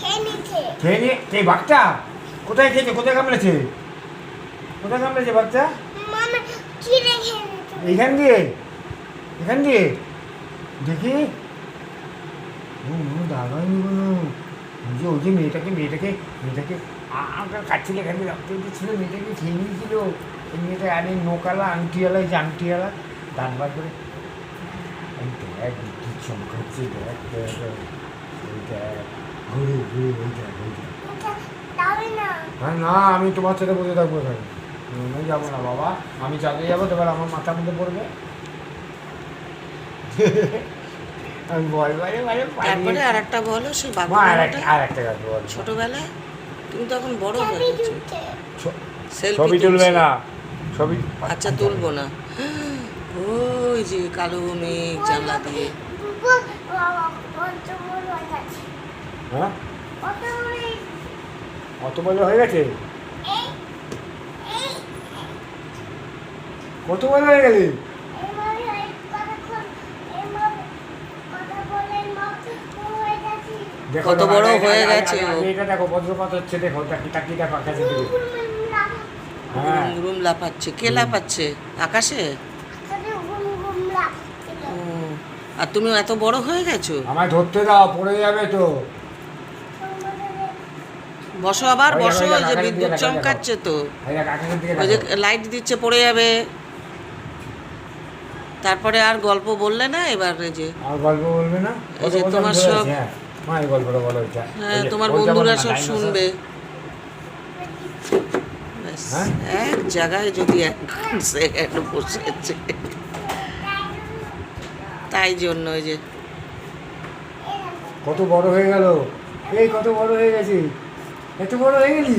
খেয়ে নিয়ে এই বাঘটা? কোথায় খেয়েছে কোথায় কামড়েছে? কোথায় কামড়েছে নিচ্ছে এইখান দিয়ে? এখান দিয়ে? দেখি। ও দাঁড়ায়নি কোনো। যে ওই যে মেয়েটাকে মেয়েটাকে মেয়েটাকে আমার কাছে এখান থেকে রক্ত ছিল মেয়েটাকে খেয়ে নিয়েছিল। এই মেয়েটা আরে নোকালা আংটিওয়ালা এই যে আংটিওয়ালা দাঁত বার করে। এই দেখ চমকাচ্ছে দেখ দেখ দেখ। ঘুরে ঘুরে ওই ওই হ্যাঁ না আমি তোমার সাথে বসে থাকব এখানে আমি যাব না বাবা আমি চাঁদে যাব এবার আমার মাথার মধ্যে পড়বে আমি বল বারে বারে তারপরে আর একটা বলো সে মা আর একটা আর একটা গাছ বল ছোটবেলায় তুমি তো এখন বড় হয়ে ছবি গেছো ছবি তুলবে না ছবি আচ্ছা তুলবো না ওই যে কালো মেঘ জানলা দিয়ে হয়ে? গেছে হ্যাঁ অত হয়ে গেছে? এই এই। কত হয়ে গেলি বলে হয়ে গেছে দেখো কত বড় হয়ে গেছে এটা দেখো বজ্রপাত হচ্ছে দেখো তাকি তাকি দেখো আকাশে দিকে? হ্যাঁ। গুরুম লাফাচ্ছে কে লাফাচ্ছে? আকাশে? আর তুমি এত বড় হয়ে গেছো? আমায় ধরতে দাও পড়ে যাবে তো। বসো আবার বসো ওই যে বিদ্যুৎ চমকাচ্ছে তো। ওই যে লাইট দিচ্ছে পড়ে যাবে। তারপরে আর গল্প বললে না এবার এই যে? আর গল্প বলবে না? এই যে তোমার সব- হ্যাঁ। ওইটা হ্যাঁ তোমার বন্ধুরা সব শুনবে। হ্যাঁ? এক জায়গায় যদি সেকেন্ড বসেছে। তাই জন্য ওই যে কত বড় হয়ে গেল। এই কত বড় হয়ে গেছে। এত বড় হয়ে গেলি